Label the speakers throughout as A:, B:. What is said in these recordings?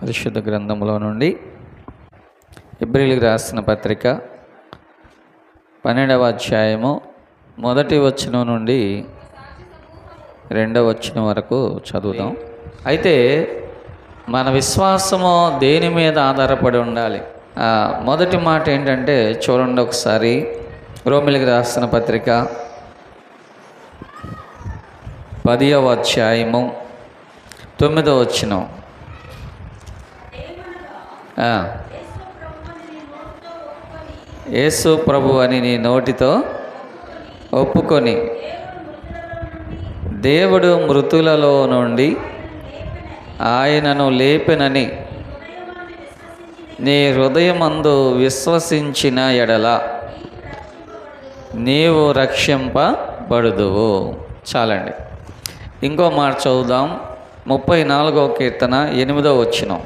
A: పరిశుద్ధ గ్రంథంలో నుండి ఎబ్రిల్కి రాసిన పత్రిక పన్నెండవ అధ్యాయము మొదటి వచనం నుండి రెండవ వచనం వరకు చదువుదాం. అయితే మన విశ్వాసము దేని మీద ఆధారపడి ఉండాలి? మొదటి మాట ఏంటంటే చూడండి ఒకసారి రోమిలికి రాసిన పత్రిక పదియవ అధ్యాయము తొమ్మిదవ వచ్చినాం యేసు ప్రభు అని నీ నోటితో ఒప్పుకొని దేవుడు మృతులలో నుండి ఆయనను లేపెనని నీ హృదయమందు విశ్వసించిన ఎడల నీవు రక్షింపబడుదువు. చాలండి. ఇంకో మాట చదువుదాం. ముప్పై నాలుగో కీర్తన ఎనిమిదో వచ్చినాం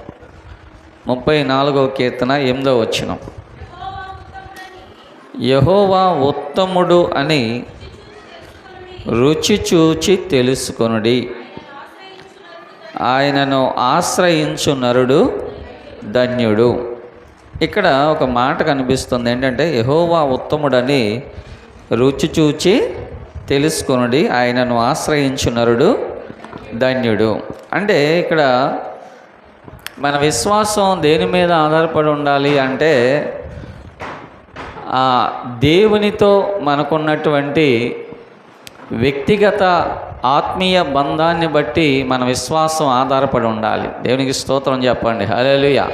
A: ముప్పై నాలుగో కీర్తన ఎనిమిదో వచ్చినం యహోవా ఉత్తముడు అని రుచి చూచి తెలుసుకొనుడి. ఆయనను ఆశ్రయించు నరుడు ధన్యుడు. ఇక్కడ ఒక మాట కనిపిస్తుంది ఏంటంటే యహోవా ఉత్తముడని రుచి చూచి తెలుసుకొనుడి ఆయనను ఆశ్రయించు నరుడు ధన్యుడు. అంటే ఇక్కడ మన విశ్వాసం దేని మీద ఆధారపడి ఉండాలి అంటే ఆ దేవునితో మనకున్నటువంటి వ్యక్తిగత ఆత్మీయ బంధాన్ని బట్టి మన విశ్వాసం ఆధారపడి ఉండాలి. దేవునికి స్తోత్రం చెప్పండి. హలేలుయ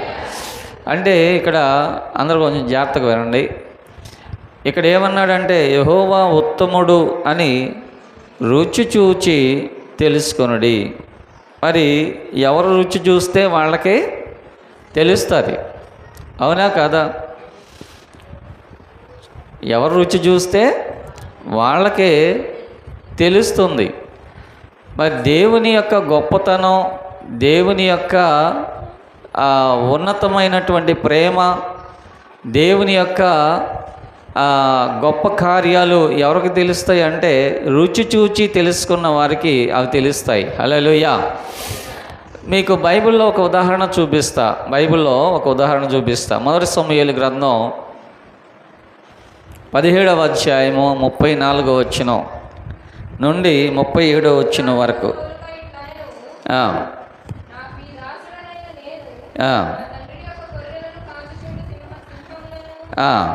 A: అంటే ఇక్కడ అందరూ కొంచెం జాగ్రత్తగా వినండి. ఇక్కడ ఏమన్నాడంటే యహోవా ఉత్తముడు అని రుచి చూచి తెలుసుకొనుడి. మరి ఎవరు రుచి చూస్తే వాళ్ళకి తెలుస్తుంది. అవునా కాదా? ఎవరు రుచి చూస్తే వాళ్ళకే తెలుస్తుంది. మరి దేవుని యొక్క గొప్పతనం దేవుని యొక్క ఉన్నతమైనటువంటి ప్రేమ దేవుని యొక్క గొప్ప కార్యాలు ఎవరికి తెలుస్తాయి అంటే రుచి చూచి తెలుసుకున్న వారికి అవి తెలుస్తాయి. హలోయ మీకు బైబిల్లో ఒక ఉదాహరణ చూపిస్తా. బైబిల్లో ఒక ఉదాహరణ చూపిస్తా. మొదటి సమయాలు గ్రంథం పదిహేడవ అధ్యాయము ముప్పై నాలుగో వచ్చిన నుండి ముప్పై ఏడో వచ్చిన వరకు. ఆ,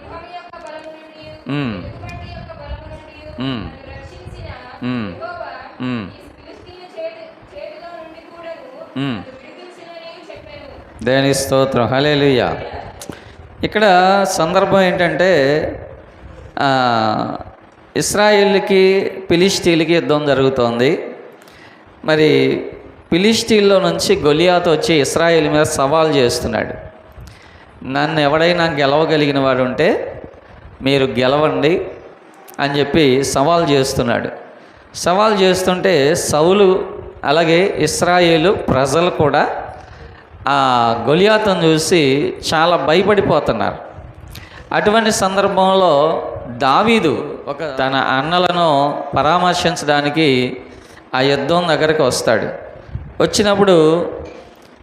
A: దేని స్తోత్రం? హలేలుయ్య ఇక్కడ సందర్భం ఏంటంటే ఇస్రాయిల్కి ఫిలిస్టీన్లకి యుద్ధం జరుగుతోంది. మరి పిలిస్టీల్లో నుంచి గొలియాత్ వచ్చి ఇస్రాయిల్ మీద సవాల్ చేస్తున్నాడు. నన్ను ఎవడైనా గెలవగలిగిన వాడు ఉంటే మీరు గెలవండి అని చెప్పి సవాల్ చేస్తున్నాడు. సవాల్ చేస్తుంటే సౌలు అలాగే ఇస్రాయేలు ప్రజలు కూడా ఆ గొలియాతను చూసి చాలా భయపడిపోతున్నారు. అటువంటి సందర్భంలో దావీదు ఒక తన అన్నలను పరామర్శించడానికి ఆ యుద్ధం దగ్గరికి వస్తాడు. వచ్చినప్పుడు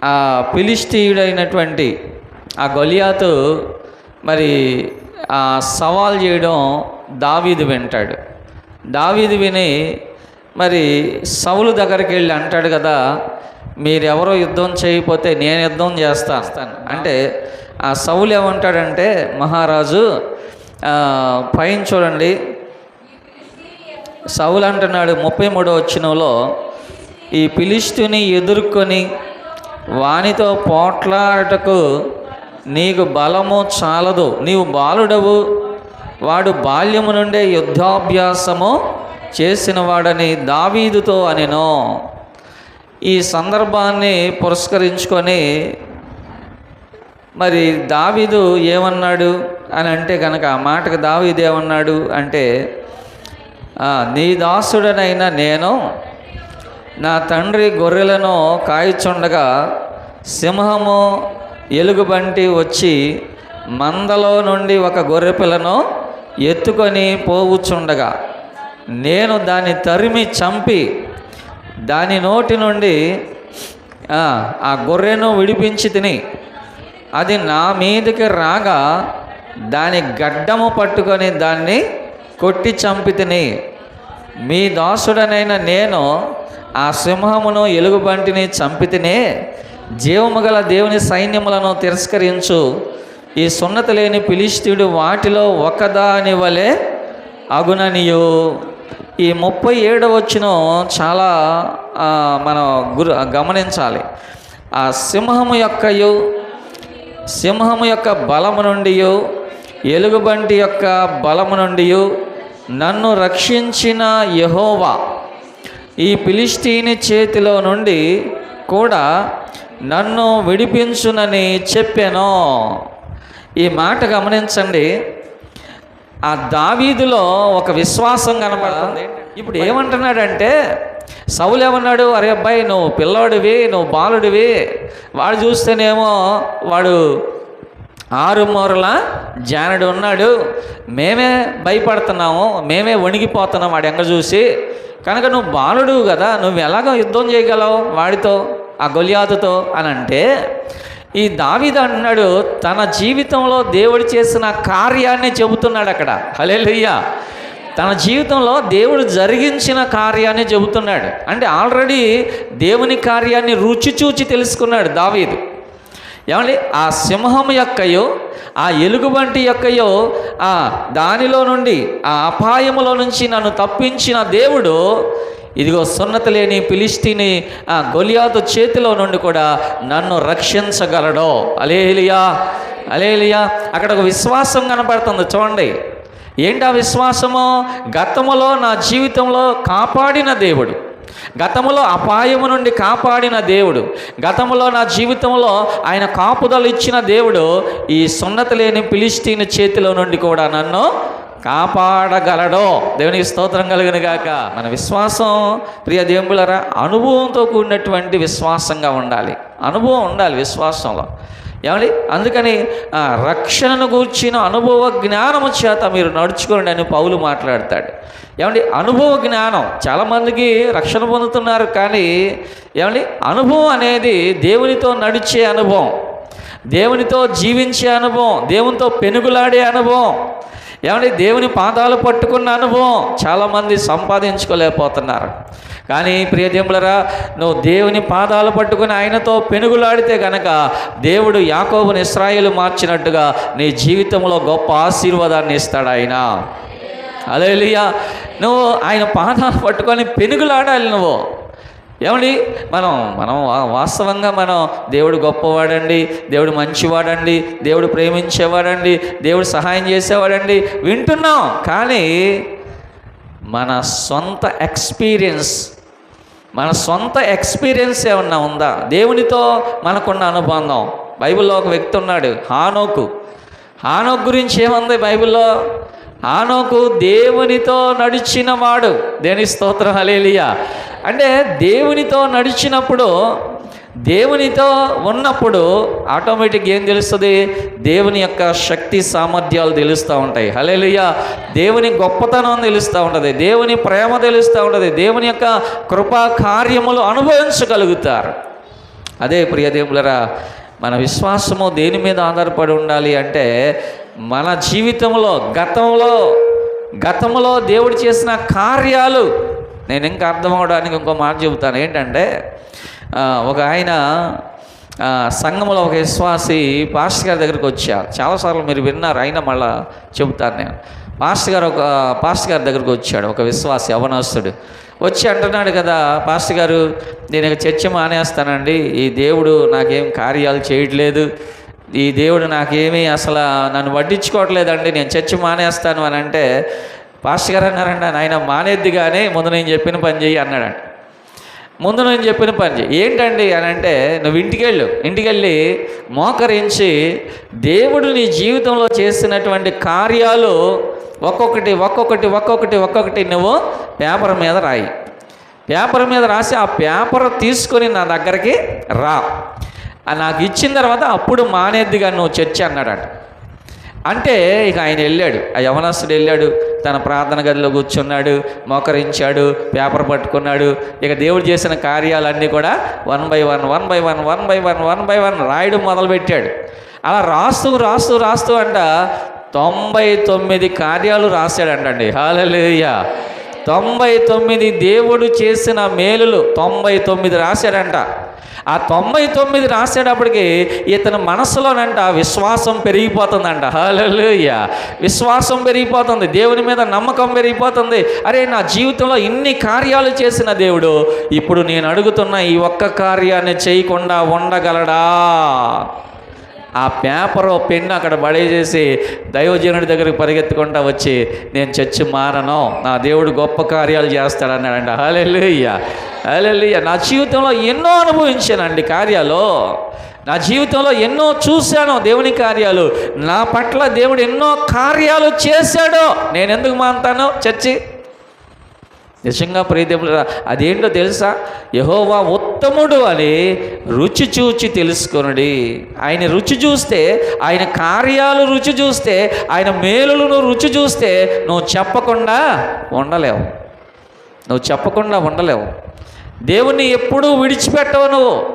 A: ఆ ఫిలిస్టీయుడైనటువంటి ఆ గొలియాతు మరి సవాల్ చేయడం దావీదు వింటాడు. దావీదు విని మరి సవులు దగ్గరికి వెళ్ళి అంటాడు కదా మీరెవరో యుద్ధం చేయకపోతే నేను యుద్ధం చేస్తాను అంటే ఆ సవులు ఏమంటాడంటే మహారాజు పైన చూడండి. సవులు అంటున్నాడు ముప్పై మూడో వచ్చినలో ఈ పిలిస్తుని ఎదుర్కొని వానితో పోట్లాడటకు నీకు బలము చాలదు. నీవు బాలుడవు. వాడు బాల్యము నుండే యుద్ధాభ్యాసము చేసిన వాడని దావీదుతో అనెను. ఈ సందర్భాన్ని పురస్కరించుకొని మరి దావీదు ఏమన్నాడు అని అంటే కనుక ఆ మాటకు దావీదు ఏమన్నాడు అంటే నీ దాసుడనైన నేను నా తండ్రి గొర్రెలను కాయచుండగా సింహము ఎలుగుబంటి వచ్చి మందలో నుండి ఒక గొర్రె పిల్లను ఎత్తుకొని పోవుచుండగా నేను దాన్ని తరిమి చంపి దాని నోటి నుండి ఆ, ఆ గొర్రెను విడిపించి తిని అది నా మీదకి రాగా దాని గడ్డము పట్టుకొని దాన్ని కొట్టి చంపి తిని మీ దాసుడనైన నేను ఆ సింహమును ఎలుగుబంటిని చంపితినే జీవము గల దేవుని సైన్యములను తిరస్కరించు. ఈ సున్నత లేని పిలిస్తీయుడు వాటిలో ఒకదాని వలె అగుననియు. ఈ ముప్పై ఏడవ వచ్చిన చాలా మనం గురు గమనించాలి. ఆ సింహము యొక్కయు సింహము యొక్క బలము నుండి ఎలుగుబంటి యొక్క బలము నుండి నన్ను రక్షించిన యహోవా. ఈ ఫిలిస్తీని చేతిలో నుండి కూడా నన్ను విడిపించునని చెప్పాను. ఈ మాట గమనించండి. ఆ దావీదులో ఒక విశ్వాసం కనపడుతుంది. ఇప్పుడు ఏమంటున్నాడంటే సౌలు ఏమన్నాడు? అరే అబ్బాయి నువ్వు పిల్లోడివి నువ్వు బాలుడివి. వాడు చూస్తేనేమో వాడు ఆరుమూరల జానుడు జానడు ఉన్నాడు. మేమే భయపడుతున్నాము మేమే వణిగిపోతున్నాం వాడు ఎంగ చూసి. కనుక నువ్వు బాలుడు కదా నువ్వు ఎలాగో యుద్ధం చేయగలవు వాడితో? ఆ గొలియాతుతో అని అంటే ఈ దావీదు అన్నాడు తన జీవితంలో దేవుడు చేసిన కార్యాన్ని చెబుతున్నాడు అక్కడ. హలేలుయ్యా తన జీవితంలో దేవుడు జరిగించిన కార్యాన్ని చెబుతున్నాడు. అంటే ఆల్రెడీ దేవుని కార్యాన్ని రుచి చూచి తెలుసుకున్నాడు దావీదు. ఏమండి? ఆ సింహం యొక్కయో ఆ ఎలుగుబంటి యొక్కయో ఆ దానిలో నుండి ఆ అపాయములో నుంచి నన్ను తప్పించిన దేవుడు ఇదిగో సున్నత లేని పిలిస్తీని ఆ గొలియాతు చేతిలో నుండి కూడా నన్ను రక్షించగలడో. అలేలియా అలేలియా. అక్కడ ఒక విశ్వాసం కనపడుతుంది. చూడండి. ఏంటి ఆ విశ్వాసము? గతములో నా జీవితంలో కాపాడిన దేవుడు. గతములో అపాయము నుండి కాపాడిన దేవుడు. గతములో నా జీవితంలో ఆయన కాపుదలు ఇచ్చిన దేవుడు ఈ సున్నత లేని పిలిస్తీని చేతిలో నుండి కూడా నన్ను కాపాడగలడో. దేవునికి స్తోత్రం కలిగిన గాక. మన విశ్వాసం ప్రియ దేవులరా అనుభవంతో కూడినటువంటి విశ్వాసంగా ఉండాలి. అనుభవం ఉండాలి విశ్వాసంలో. ఏమండి? అందుకని రక్షణను గూర్చిన అనుభవ జ్ఞానము చేత మీరు నడుచుకోండి అని పౌలు మాట్లాడతాడు. ఏమండి? అనుభవ జ్ఞానం. చాలామందికి రక్షణ పొందుతున్నారు కానీ ఏమండి? అనుభవం అనేది దేవునితో నడిచే అనుభవం. దేవునితో జీవించే అనుభవం. దేవునితో పెనుగులాడే అనుభవం. ఏమంటే దేవుని పాదాలు పట్టుకున్న అనుభవం చాలామంది సంపాదించుకోలేకపోతున్నారు. కానీ ప్రియదేములరా నువ్వు దేవుని పాదాలు పట్టుకుని ఆయనతో పెనుగులాడితే గనక దేవుడు యాకోబుని ఇస్రాయిలు మార్చినట్టుగా నీ జీవితంలో గొప్ప ఆశీర్వాదాన్ని ఇస్తాడు ఆయన. అలేలియా నువ్వు ఆయన పాదాలు పట్టుకొని పెనుగులాడాలి నువ్వు. ఏమండి? మనం మనం వాస్తవంగా మనం దేవుడు గొప్పవాడండి దేవుడు మంచివాడండి దేవుడు ప్రేమించేవాడండి దేవుడు సహాయం చేసేవాడండి వింటున్నాం. కానీ మన సొంత ఎక్స్పీరియన్స్ మన సొంత ఎక్స్పీరియన్స్ ఏమన్నా ఉందా? దేవునితో మనకున్న అనుబంధం. బైబిల్లో ఒక వ్యక్తి ఉన్నాడు హానోకు. హానోక్ గురించి ఏముంది బైబిల్లో? హానోకు దేవునితో నడిచిన వాడు దేని స్తోత్రం? హలేలియా అంటే దేవునితో నడిచినప్పుడు దేవునితో ఉన్నప్పుడు ఆటోమేటిక్ ఏం తెలుస్తుంది? దేవుని యొక్క శక్తి సామర్థ్యాలు తెలుస్తూ ఉంటాయి. హలేలుయ్య దేవుని గొప్పతనం తెలుస్తూ ఉంటుంది. దేవుని ప్రేమ తెలుస్తూ ఉంటుంది. దేవుని యొక్క కృపా కార్యములు అనుభవించగలుగుతారు. అదే ప్రియదేవులరా మన విశ్వాసము దేని మీద ఆధారపడి ఉండాలి అంటే మన జీవితంలో గతంలో గతంలో దేవుడు చేసిన కార్యాలు. నేను ఇంకా అర్థం అవడానికి ఇంకో మాట చెబుతాను. ఏంటంటే ఒక ఆయన సంఘంలో ఒక విశ్వాసి పాస్టర్ గారి దగ్గరికి వచ్చారు చాలాసార్లు మీరు విన్నారు అయినా మళ్ళా చెబుతాను నేను. పాస్టర్ గారు ఒక పాస్టర్ గారి దగ్గరికి వచ్చాడు ఒక విశ్వాసి అవనాస్తుడు. వచ్చి అంటున్నాడు కదా పాస్టర్ గారు నేను ఇక చర్చ మానేస్తానండి. ఈ దేవుడు నాకేం కార్యాలు చేయట్లేదు. ఈ దేవుడు నాకేమీ అసలు నన్ను వడ్డించుకోవట్లేదండి నేను చర్చి మానేస్తాను అని అంటే పాస్టర్ గారు అన్నారండి ఆయన మానేద్ది కానీ ముందు నేను చెప్పిన పని చెయ్యి అన్నాడండి ముందు నేను చెప్పిన పని చేయి ఏంటండి అని అంటే నువ్వు ఇంటికి వెళ్ళు ఇంటికి వెళ్ళి మోకరించి దేవుడు నీ జీవితంలో చేసినటువంటి కార్యాలు ఒక్కొక్కటి ఒక్కొక్కటి ఒక్కొక్కటి ఒక్కొక్కటి నువ్వు పేపర్ మీద రాయి. పేపర్ మీద రాసి ఆ పేపర్ తీసుకొని నా దగ్గరికి రా. నాకు ఇచ్చిన తర్వాత అప్పుడు మానేద్దిగా నువ్వు చర్చి అన్నాడట. అంటే ఇక ఆయన వెళ్ళాడు. ఆ యవనస్తుడు వెళ్ళాడు తన ప్రార్థన గదిలో కూర్చున్నాడు మోకరించాడు పేపర్ పట్టుకున్నాడు. ఇక దేవుడు చేసిన కార్యాలన్నీ కూడా one by one one by one one by one one by one రాయడం మొదలుపెట్టాడు. అలా రాస్తూ రాస్తూ రాస్తూ అంట తొంభై తొమ్మిది కార్యాలు రాశాడంటండి. హాలలుయ తొంభై తొమ్మిది దేవుడు చేసిన మేలులు తొంభై తొమ్మిది రాశాడంట. ఆ తొంభై తొమ్మిది రాసేటప్పటికి ఇతని మనసులోనంట విశ్వాసం పెరిగిపోతుందంట. హల్లెలూయా. విశ్వాసం పెరిగిపోతుంది. దేవుని మీద నమ్మకం పెరిగిపోతుంది. అరే నా జీవితంలో ఇన్ని కార్యాలు చేసిన దేవుడు ఇప్పుడు నేను అడుగుతున్న ఈ ఒక్క కార్యాన్ని చేయకుండా ఉండగలడా? ఆ పేపర్ పెన్ను అక్కడ పడేసేసి దైవజనుడి దగ్గరికి పరిగెత్తుకుంటా వచ్చి నేను చచ్చి మారను. నా దేవుడు గొప్ప కార్యాలు చేస్తాడన్నాడండి హలెల్లుయ్య హలెల్లుయ్య నా జీవితంలో ఎన్నో అనుభవించానండి కార్యాలు. నా జీవితంలో ఎన్నో చూశాను దేవుని కార్యాలు. నా పట్ల దేవుడు ఎన్నో కార్యాలు చేశాడు. నేను ఎందుకు మాంతాను చచ్చి నిజంగా ప్రియదేవుల అదేంటో తెలుసా? యహోవా ఉత్తముడు అని రుచి చూచి తెలుసుకొనుడి. ఆయన రుచి చూస్తే ఆయన కార్యాలు రుచి చూస్తే ఆయన మేలులను రుచి చూస్తే నువ్వు చెప్పకుండా ఉండలేవు. నువ్వు చెప్పకుండా ఉండలేవు. దేవుణ్ణి ఎప్పుడూ విడిచిపెట్టవు నువ్వు.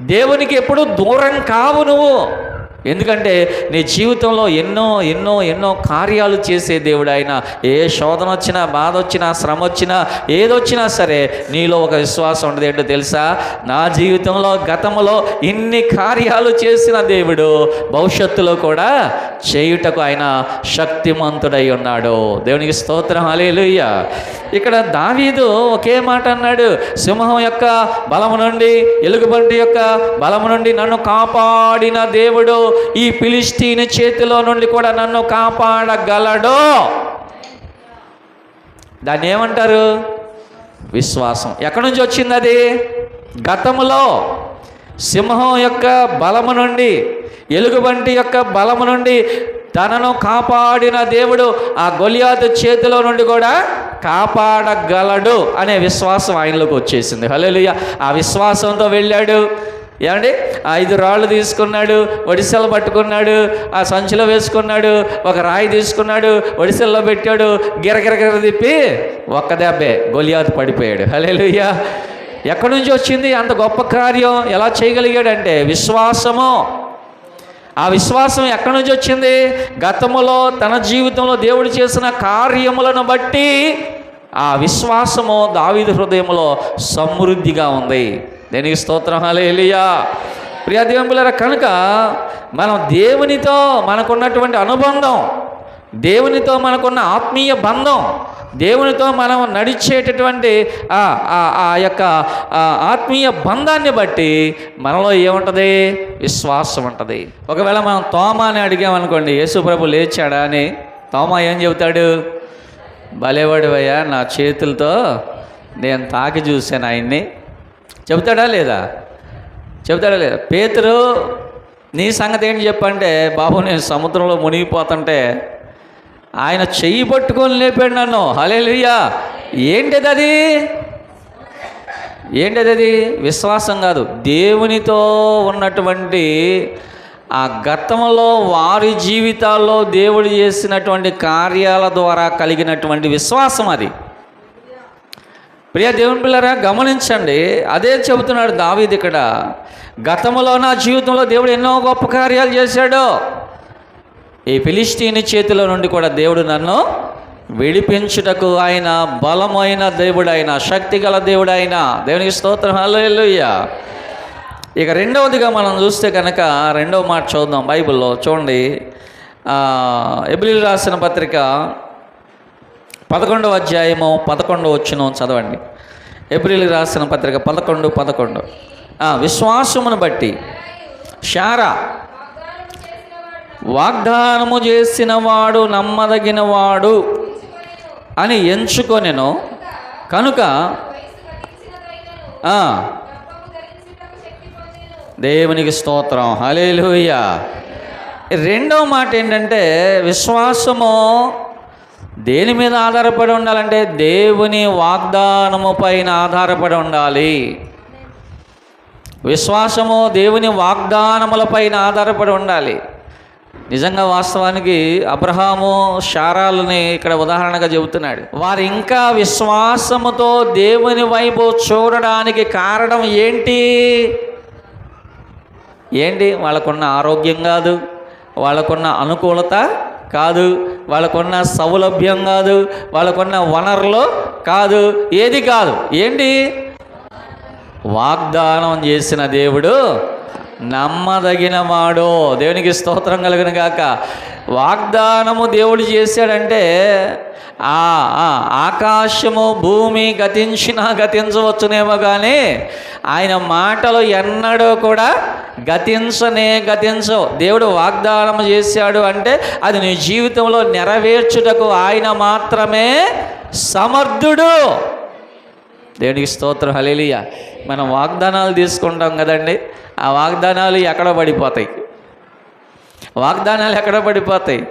A: దేవునికి ఎప్పుడూ దూరం కావు నువ్వు. ఎందుకంటే నీ జీవితంలో ఎన్నో ఎన్నో ఎన్నో కార్యాలు చేసే దేవుడు ఆయన ఏ శోధన వచ్చినా బాధ వచ్చినా శ్రమ వచ్చినా ఏదొచ్చినా సరే నీలో ఒక విశ్వాసం ఉండదు. ఏంటో తెలుసా? నా జీవితంలో గతంలో ఇన్ని కార్యాలు చేసిన దేవుడు భవిష్యత్తులో కూడా చేయుటకు ఆయన శక్తిమంతుడై ఉన్నాడు. దేవునికి స్తోత్రం. అలేలుయ్య ఇక్కడ దావీదు ఒకే మాట అన్నాడు. సింహం యొక్క బలము నుండి ఎలుగుబంటి యొక్క బలము నుండి నన్ను కాపాడిన దేవుడు ఈ ఫిలిస్తీని చేతిలో నుండి కూడా నన్ను కాపాడగలడు. దాన్ని ఏమంటారు? విశ్వాసం. ఎక్కడి నుంచి వచ్చింది అది? గతంలో. సింహం యొక్క బలము నుండి ఎలుగుబంటి యొక్క బలము నుండి తనను కాపాడిన దేవుడు ఆ గొలియాతు చేతిలో నుండి కూడా కాపాడగలడు అనే విశ్వాసం ఆయనలోకి వచ్చేసింది. హలో ఆ విశ్వాసంతో వెళ్ళాడు. ఏమండి? ఆ ఐదు రాళ్ళు తీసుకున్నాడు ఒడిసెలు పట్టుకున్నాడు ఆ సంచిలో వేసుకున్నాడు ఒక రాయి తీసుకున్నాడు ఒడిసెల్లో పెట్టాడు గిరగిరగిర తిప్పి ఒక్క దెబ్బే గొలియాతు పడిపోయాడు. హలేలుయ్యా ఎక్కడి నుంచి వచ్చింది? అంత గొప్ప కార్యం ఎలా చేయగలిగాడంటే విశ్వాసము. ఆ విశ్వాసం ఎక్కడి నుంచి వచ్చింది? గతములో తన జీవితంలో దేవుడు చేసిన కార్యములను బట్టి ఆ విశ్వాసము దావిద హృదయంలో సమృద్ధిగా ఉంది. దేనికి స్తోత్రం? హల్లెలూయా. ప్రియ దేవుల కనుక మనం దేవునితో మనకున్నటువంటి అనుబంధం దేవునితో మనకున్న ఆత్మీయ బంధం దేవునితో మనం నడిచేటటువంటి ఆ ఆ- ఆ యొక్క ఆ ఆత్మీయ బంధాన్ని బట్టి మనలో ఏముంటుంది? విశ్వాసం ఉంటుంది. ఒకవేళ మనం తోమ అని అడిగామనుకోండి యేసు ప్రభు లేచాడా? అని తోమ ఏం చెబుతాడు? భలేవాడివయ్యా నా చేతులతో నేను తాకి చూశాను ఆయన్ని. చెబుతాడా లేదా? చెబుతాడా లేదా? పేతురు నీ సంగతి ఏంటి చెప్పంటే బాబు నేను సముద్రంలో మునిగిపోతుంటే ఆయన చెయ్యి పట్టుకొని లేపాడు నన్ను. హలేలుయ్యా ఏంటిది అది? ఏంటిది అది? విశ్వాసం కాదు. దేవునితో ఉన్నటువంటి ఆ గతంలో వారి జీవితాల్లో దేవుడు చేసినటువంటి కార్యాల ద్వారా కలిగినటువంటి విశ్వాసం అది. ప్రియ దేవుని పిల్లరా గమనించండి. అదే చెబుతున్నాడు దావీది ఇక్కడ. గతంలో నా జీవితంలో దేవుడు ఎన్నో గొప్ప కార్యాలు చేశాడు. ఈ ఫిలిస్తీని చేతిలో నుండి కూడా దేవుడు నన్ను విడిపించుటకు ఆయన బలమైన దేవుడైన శక్తిగల శక్తి గల దేవునికి స్తోత్రం. హల్లెలూయా. ఇక రెండవదిగా మనం చూస్తే కనుక రెండవ మాట చూద్దాం బైబిల్లో. చూడండి. ఎబ్రిల్ రాసిన పత్రిక పదకొండవ అధ్యాయము పదకొండవ వచ్చిన చదవండి. ఏప్రిల్ రాసిన పత్రిక పదకొండు పదకొండు. విశ్వాసమును బట్టి. శారా వాగ్దానము చేసిన వాడు నమ్మదగిన వాడు అని ఎంచుకొనెను. కనుక దేవునికి స్తోత్రం. హలేలుయ రెండవ మాట ఏంటంటే విశ్వాసము దేని మీద ఆధారపడి ఉండాలంటే దేవుని వాగ్దానము పైన ఆధారపడి ఉండాలి. విశ్వాసము దేవుని వాగ్దానములపైన ఆధారపడి ఉండాలి. నిజంగా వాస్తవానికి అబ్రహాము శారాలని ఇక్కడ ఉదాహరణగా చెబుతున్నాడు. వారు ఇంకా విశ్వాసముతో దేవుని వైపు చూడడానికి కారణం ఏంటి? ఏంటి? వాళ్ళకున్న ఆరోగ్యం కాదు వాళ్ళకున్న అనుకూలత కాదు. వాళ్ళకున్న సౌలభ్యం కాదు. వాళ్ళకున్న వనరులు కాదు. ఏది కాదు. ఏంటి? వాగ్దానం చేసిన దేవుడు నమ్మదగిన వాడు దేవునికి స్తోత్రం కలిగిన గాక. వాగ్దానము దేవుడు చేశాడంటే ఆ ఆ, ఆకాశము భూమి గతించినా గతించవచ్చునేమో కానీ ఆయన మాటలు ఎన్నడూ కూడా గతించనే గతించవు. దేవుడు వాగ్దానం చేశాడు అంటే అది నీ జీవితంలో నెరవేర్చుటకు ఆయన మాత్రమే సమర్థుడు. దేవునికి స్తోత్రం హలేలియ మనం వాగ్దానాలు తీసుకుంటాం కదండి ఆ వాగ్దానాలు ఎక్కడ పడిపోతాయి. వాగ్దానాలు ఎక్కడ పడిపోతాయి.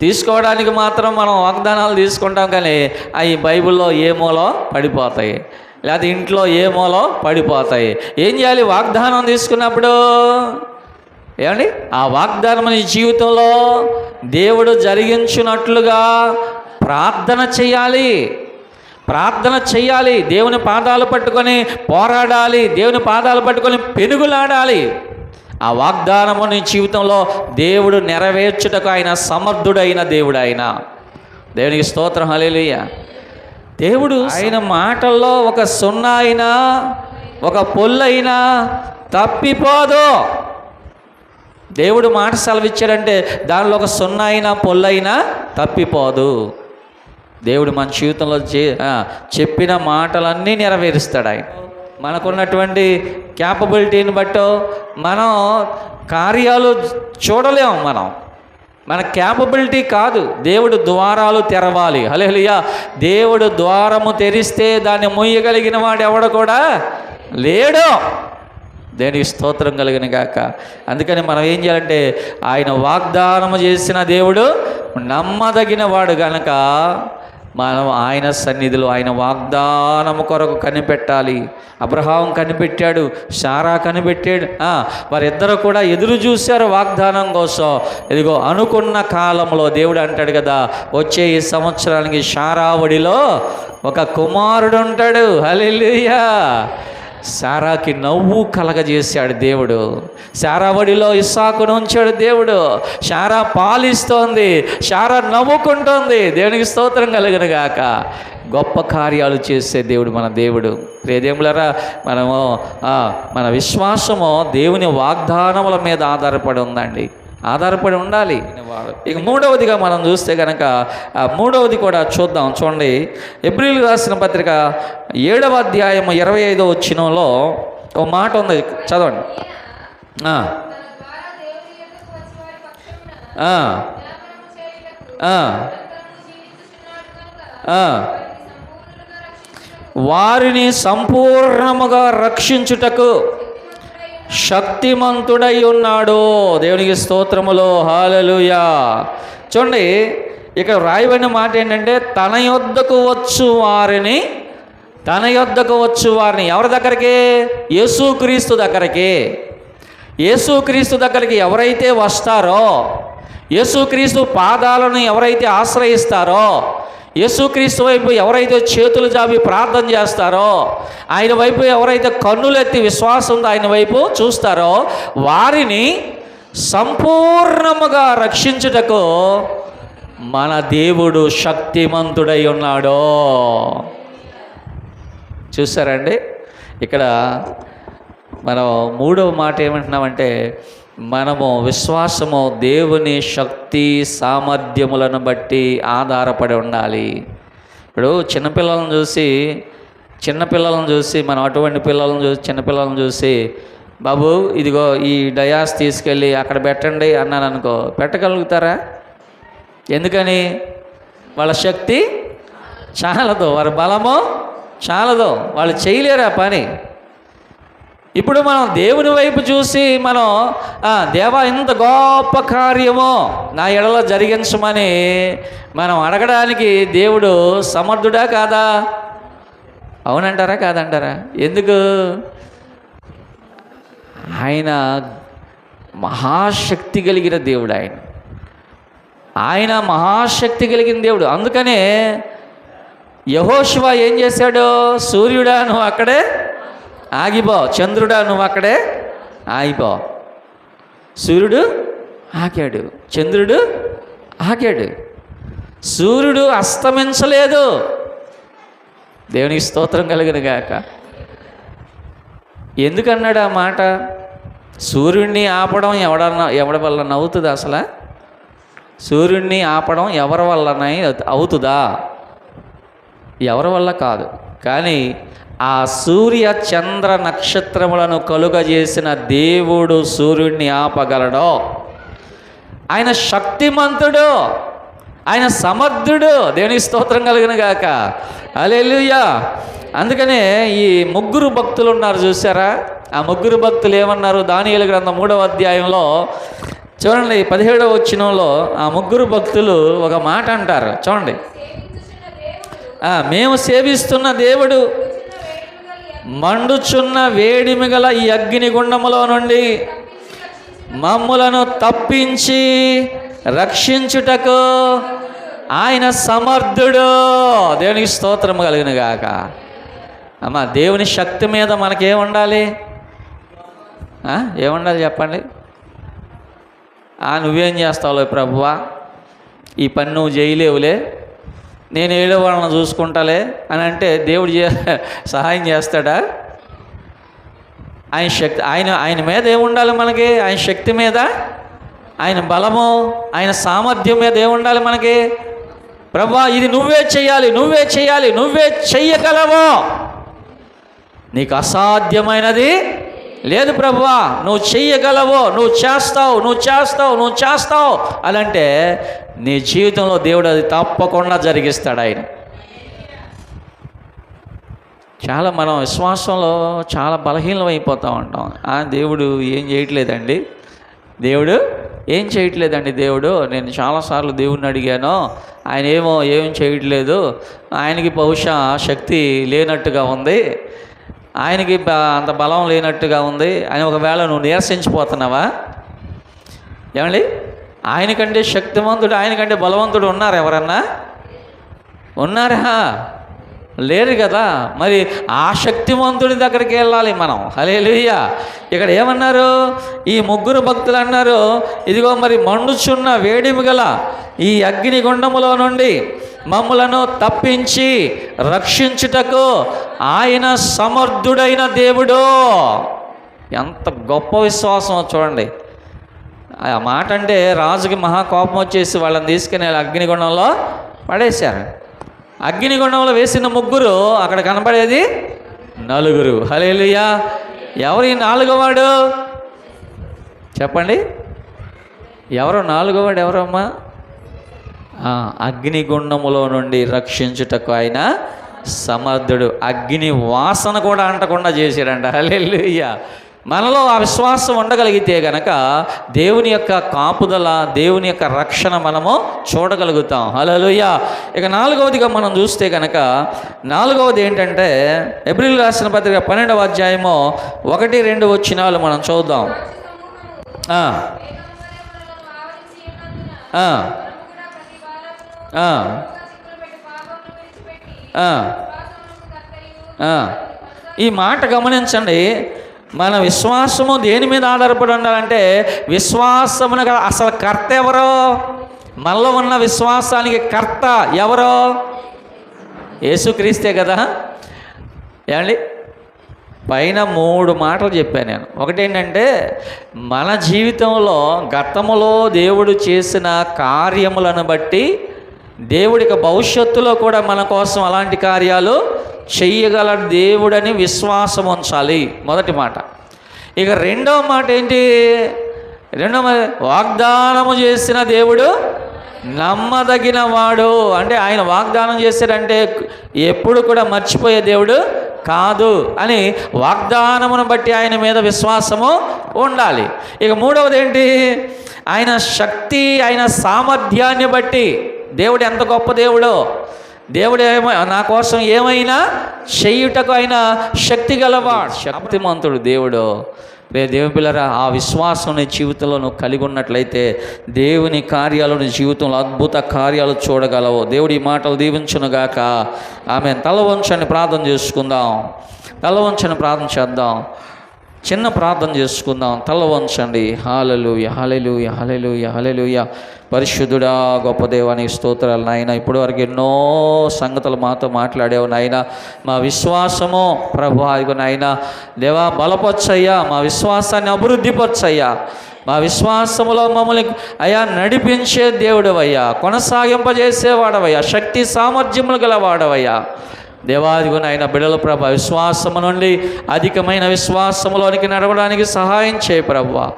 A: తీసుకోవడానికి మాత్రం మనం వాగ్దానాలు తీసుకుంటాం కానీ అవి బైబిల్లో ఏ మూలో పడిపోతాయి? లేకపోతే ఇంట్లో ఏ మూలో పడిపోతాయి? ఏం చేయాలి? వాగ్దానం తీసుకున్నప్పుడు ఏమండి? ఆ వాగ్దానం నీ జీవితంలో దేవుడు జరిగించినట్లుగా ప్రార్థన చేయాలి. ప్రార్థన చేయాలి దేవుని పాదాలు పట్టుకొని పోరాడాలి దేవుని పాదాలు పట్టుకొని పెనుగులాడాలి. ఆ వాగ్దానము నీ జీవితంలో దేవుడు నెరవేర్చుటకు ఆయన సమర్థుడైన దేవుడు ఆయన దేవునికి స్తోత్రం హలేలుయ్య దేవుడు ఆయన మాటల్లో ఒక సున్నా అయినా ఒక పొల్లైనా తప్పిపోదు. దేవుడు మాట సెలవిచ్చాడంటే దానిలో ఒక సున్నా అయినా పొల్లైనా తప్పిపోదు. దేవుడు మన జీవితంలో చే చెప్పిన మాటలన్నీ నెరవేరుస్తాడు ఆయన. మనకున్నటువంటి క్యాపబిలిటీని బట్టో మనం కార్యాలు చూడలేము మనం. మన క్యాపబిలిటీ కాదు దేవుడు ద్వారాలు తెరవాలి. హలేలియా దేవుడు ద్వారము తెరిస్తే దాన్ని మొయ్యగలిగిన వాడు ఎవడు కూడా లేడు. దేనికి స్తోత్రం కలిగిన గాక. అందుకని మనం ఏం చేయాలంటే ఆయన వాగ్దానము చేసిన దేవుడు నమ్మదగిన వాడు కనుక మనం ఆయన సన్నిధిలో ఆయన వాగ్దానము కొరకు కనిపెట్టాలి. అబ్రహాం కనిపెట్టాడు శారా కనిపెట్టాడు. వారిద్దరు కూడా ఎదురు చూశారు వాగ్దానం కోసం. ఇదిగో అనుకున్న కాలంలో దేవుడు అంటాడు కదా వచ్చే ఈ సంవత్సరానికి శారావడిలో ఒక కుమారుడు ఉంటాడు. హల్లెలూయా. సారాకి నవ్వు కలగజేశాడు దేవుడు. శారావడిలో ఇస్సాకును ఉంచాడు దేవుడు. శారా పాలిస్తోంది. శారా నవ్వుకుంటోంది. దేవునికి స్తోత్రం కలిగిన గాక. గొప్ప కార్యాలు చేసే దేవుడు మన దేవుడు. ప్రేదేములరా మనము మన విశ్వాసము దేవుని వాగ్దానముల మీద ఆధారపడి ఉందండి. ఆధారపడి ఉండాలి. ఇక మూడవదిగా మనం చూస్తే కనుక ఆ మూడవది కూడా చూద్దాం. చూడండి. ఏప్రిల్ రాసిన పత్రిక ఏడవ అధ్యాయం ఇరవై ఐదో వచ్చినంలో ఒక మాట ఉంది. చదవండి. వారిని సంపూర్ణముగా రక్షించుటకు శక్తిమంతుడై ఉన్నాడు దేవునికి స్తోత్రములో. హాలలుయా చూడండి ఇక్కడ రాయబడిన మాట ఏంటంటే తన యొద్దకు వచ్చు వారిని తన యొద్దకు వచ్చు వారిని. ఎవరి దగ్గరికి? యేసుక్రీస్తు దగ్గరికి. యేసుక్రీస్తు దగ్గరికి ఎవరైతే వస్తారో యేసుక్రీస్తు పాదాలను ఎవరైతే ఆశ్రయిస్తారో యేసుక్రీస్తు వైపు ఎవరైతే చేతులు జాబి ప్రార్థన చేస్తారో ఆయన వైపు ఎవరైతే కన్నులెత్తి విశ్వాసంతో ఆయన వైపు చూస్తారో వారిని సంపూర్ణముగా రక్షించుటకు మన దేవుడు శక్తిమంతుడై ఉన్నాడో. చూసారండి? ఇక్కడ మనం మూడవ మాట ఏమంటున్నామంటే మనము విశ్వాసము దేవుని శక్తి సామర్థ్యములను బట్టి ఆధారపడి ఉండాలి. ఇప్పుడు చిన్నపిల్లలను చూసి చిన్నపిల్లలను చూసి మనం అటువంటి పిల్లలను చూసి చిన్నపిల్లలను చూసి బాబు ఇదిగో ఈ డయాస్ తీసుకెళ్ళి అక్కడ పెట్టండి అన్నాను అనుకో పెట్టగలుగుతారా? ఎందుకని? వాళ్ళ శక్తి చాలదు వారి బలము చాలదు వాళ్ళు చేయలేరు ఆ పని. ఇప్పుడు మనం దేవుని వైపు చూసి మనం దేవా ఇంత గొప్ప కార్యము నా ఎడలో జరిగించమని మనం అడగడానికి దేవుడు సమర్థుడా కాదా? అవునంటారా కాదంటారా? ఎందుకు? ఆయన మహాశక్తి కలిగిన దేవుడు ఆయన. ఆయన మహాశక్తి కలిగిన దేవుడు. అందుకనే యహోశివ ఏం చేశాడు? సూర్యుడా నువ్వు అక్కడే ఆగిపో. చంద్రుడా నువ్వు అక్కడే? ఆగిపో. సూర్యుడు ఆగాడు. చంద్రుడు ఆగాడు. సూర్యుడు అస్తమించలేదు. దేవునికి స్తోత్రం కలిగిన గాక. ఎందుకన్నాడు ఆ మాట? సూర్యుడిని ఆపడం ఎవడన్నా ఎవడి వల్ల అవుతుంది అసలు? సూర్యుడిని ఆపడం ఎవరి వల్లనై అవుతుందా? ఎవరి వల్ల కాదు. కానీ ఆ సూర్య చంద్ర నక్షత్రములను కలుగజేసిన దేవుడు సూర్యుడిని ఆపగలడో. ఆయన శక్తిమంతుడు ఆయన సమర్థుడు. దేవునికి స్తోత్రం కలిగిన గాక. అలెలుయ్యా అందుకనే ఈ ముగ్గురు భక్తులు ఉన్నారు చూసారా ఆ ముగ్గురు భక్తులు ఏమన్నారు? దానియలు గ్రంథం మూడవ అధ్యాయంలో చూడండి పదిహేడవ వచ్చినంలో ఆ ముగ్గురు భక్తులు ఒక మాట అంటారు. చూడండి. మేము సేవిస్తున్న దేవుడు మండుచున్న వేడిమి గల ఈ అగ్నిగుండములో నుండి మమ్ములను తప్పించి రక్షించుటకు ఆయన సమర్థుడు. దేవునికి స్తోత్రం కలిగిన గాక అమ్మ దేవుని శక్తి మీద మనకేముండాలి ఏముండాలి చెప్పండి? ఆ, నువ్వేం చేస్తావులే ప్రభువా? ఈ పని నువ్వు చేయలేవులే. నేను ఏడో వాళ్ళని చూసుకుంటాలే అని అంటే దేవుడు సహాయం చేస్తాడా? ఆయన శక్తి ఆయన ఆయన మీద ఏముండాలి మనకి? ఆయన శక్తి మీద? ఆయన బలము ఆయన సామర్థ్యం మీద ఏముండాలి మనకి? ప్రభా ఇది నువ్వే చేయాలి నువ్వే చేయాలి నువ్వే చెయ్యగలవు నీకు అసాధ్యమైనది లేదు ప్రభువా నువ్వు చెయ్యగలవు నువ్వు చేస్తావు నువ్వు చేస్తావు నువ్వు చేస్తావు అని అంటే నీ జీవితంలో దేవుడు అది తప్పకుండా జరిగిస్తాడు ఆయన. చాలా మనం విశ్వాసంలో చాలా బలహీనం అయిపోతూ ఉంటాం. ఆ దేవుడు ఏం చేయట్లేదండి? దేవుడు ఏం చేయట్లేదండి దేవుడు? నేను చాలాసార్లు దేవుడిని అడిగాను. ఆయన ఏమో ఏం చేయట్లేదు. ఆయనకి బహుశా శక్తి లేనట్టుగా ఉంది. ఆయనకి అంత బలం లేనట్టుగా ఉంది. ఆయన ఒకవేళ నువ్వు నీరసించిపోతున్నావా? ఏమండి? ఆయనకంటే శక్తివంతుడు ఆయనకంటే బలవంతుడు ఉన్నారు ఎవరన్నా? ఉన్నారా? లేరు కదా. మరి ఆ శక్తివంతుడి దగ్గరికి వెళ్ళాలి మనం. హలే ఇక్కడ ఏమన్నారు? ఈ ముగ్గురు భక్తులు అన్నారు ఇదిగో మరి మండుచున్న వేడిమి గల ఈ అగ్నిగుండములో నుండి మమ్మలను తప్పించి రక్షించుటకు ఆయన సమర్థుడైన దేవుడు. ఎంత గొప్ప విశ్వాసం చూడండి. ఆ మాట అంటే రాజుకి మహా కోపం వచ్చేసి వాళ్ళని తీసుకుని అగ్నిగుండంలో పడేశారు. అగ్నిగుండంలో వేసిన ముగ్గురు అక్కడ కనపడేది నలుగురు. హలేలుయా ఎవరు ఈ నాలుగోవాడు? చెప్పండి. ఎవరు నాలుగోవాడు ఎవరమ్మా? అగ్నిగుండములో నుండి రక్షించుటకు ఆయన సమర్థుడు. అగ్ని వాసన కూడా అంటకుండా చేశాడంట. హలేలుయ్యా మనలో ఆ విశ్వాసం ఉండగలిగితే గనక దేవుని యొక్క కాపుదల దేవుని యొక్క రక్షణ మనము చూడగలుగుతాం. హలోయ ఇక నాలుగవదిగా మనం చూస్తే గనక నాలుగవది ఏంటంటే ఏప్రిల్ రాసిన పత్రిక పన్నెండవ అధ్యాయము ఒకటి రెండు వచ్చినాలు మనం చూద్దాం. ఈ మాట గమనించండి. మన విశ్వాసము దేని మీద ఆధారపడి ఉండాలంటే విశ్వాసమున అసలు కర్త ఎవరో? మనలో ఉన్న విశ్వాసానికి కర్త ఎవరో? యేసుక్రీస్తే కదా. ఏమండి? పైన మూడు మాటలు చెప్పాను నేను. ఒకటేంటంటే మన జీవితంలో గతములో దేవుడు చేసిన కార్యములను బట్టి దేవుడికి భవిష్యత్తులో కూడా మన కోసం అలాంటి కార్యాలు చెయ్యగల దేవుడని విశ్వాసం ఉంచాలి. మొదటి మాట. ఇక రెండవ మాట ఏంటి? రెండవ వాగ్దానము చేసిన దేవుడు నమ్మదగిన వాడు అంటే ఆయన వాగ్దానం చేశాడంటే ఎప్పుడు కూడా మర్చిపోయే దేవుడు కాదు అని వాగ్దానమును బట్టి ఆయన మీద విశ్వాసము ఉండాలి. ఇక మూడవది ఏంటి? ఆయన శక్తి ఆయన సామర్థ్యాన్ని బట్టి దేవుడు ఎంత గొప్ప దేవుడో. దేవుడు ఏమో నా కోసం ఏమైనా చెయ్యుటకు ఆయన శక్తి గలవాడు. శక్తిమంతుడు దేవుడు. రే దేవుని పిల్లరా ఆ విశ్వాసం నీ జీవితంలో నువ్వు కలిగి ఉన్నట్లయితే దేవుని కార్యాలు నీ జీవితంలో అద్భుత కార్యాలు చూడగలవు. దేవుడి మాటలు దీవించునుగాక ఆమె తల వంచని ప్రార్థన చేసుకుందాం. తల వంచని ప్రార్థన చేద్దాం. చిన్న ప్రార్థన చేసుకుందాం. తల వంచండి హాలలు యహలెలు యహలెలు యహలెలుయ పరిశుద్ధుడా గొప్ప దేవానికి స్తోత్రాలు నాయన. ఇప్పటి వరకు ఎన్నో సంగతులు మాతో మాట్లాడేవు నాయన. మా విశ్వాసము ప్రభు ఇగో నాయన. దేవా బలపరచయ్యా. మా విశ్వాసాన్ని అభివృద్ధిపరచయ్యా. మా విశ్వాసములో మమ్మల్ని అయ్యా నడిపించే దేవుడవయ్యా. కొనసాగింపజేసేవాడవయ్యా. శక్తి సామర్థ్యములు గలవాడవయ్యా. దేవాదిగు ఆయన బిడల ప్రభ విశ్వాసము నుండి అధికమైన విశ్వాసములోనికి నడవడానికి సహాయం చేయ ప్రభ.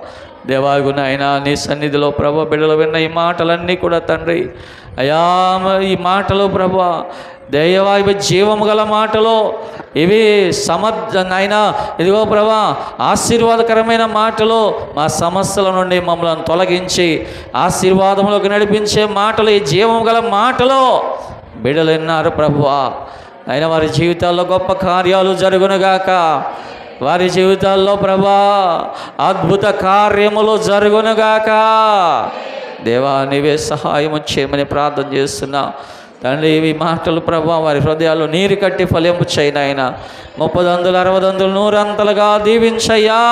A: దేవాదిగు అయినా నీ సన్నిధిలో ప్రభ బిడలు విన్న ఈ మాటలన్నీ కూడా తండ్రి. అయా ఈ మాటలు ప్రభ దేవా ఇవి జీవము గల మాటలు ఇవి సమర్థ అయినా ఇదిగో ప్రభా ఆశీర్వాదకరమైన మాటలు మా సమస్యల నుండి మమ్మల్ని తొలగించి ఆశీర్వాదంలోకి నడిపించే మాటలు ఈ జీవము గల మాటలు బిడలు విన్నారు ప్రభువా ఆయన వారి జీవితాల్లో గొప్ప కార్యాలు జరుగునుగాక. వారి జీవితాల్లో ప్రభా అద్భుత కార్యములు జరుగునుగాక. దేవా నీవే సహాయం చేయమని ప్రార్థన చేస్తున్నా. తండ్రి ఇవి మాటలు ప్రభా వారి హృదయాల్లో నీరు కట్టి ఫలింపు చేయనాయన ముప్పదందులు అరవదందులు నూరంతలుగా దీవించయ్యా.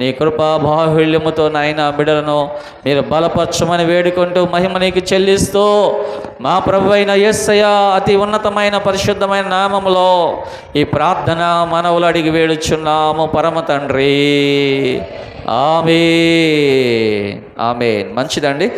A: నీ కృపా బాహుళ్యముతో నాయన బిడలను మీరు బలపరచమని వేడుకుంటూ మహిమ నీకు చెల్లిస్తూ మా ప్రభు అయిన యేసయ్య అతి ఉన్నతమైన పరిశుద్ధమైన నామములో ఈ ప్రార్థన మనవులు అడిగి వేడుచున్నాము. పరమ తండ్రి. ఆమె ఆమె మంచిదండి.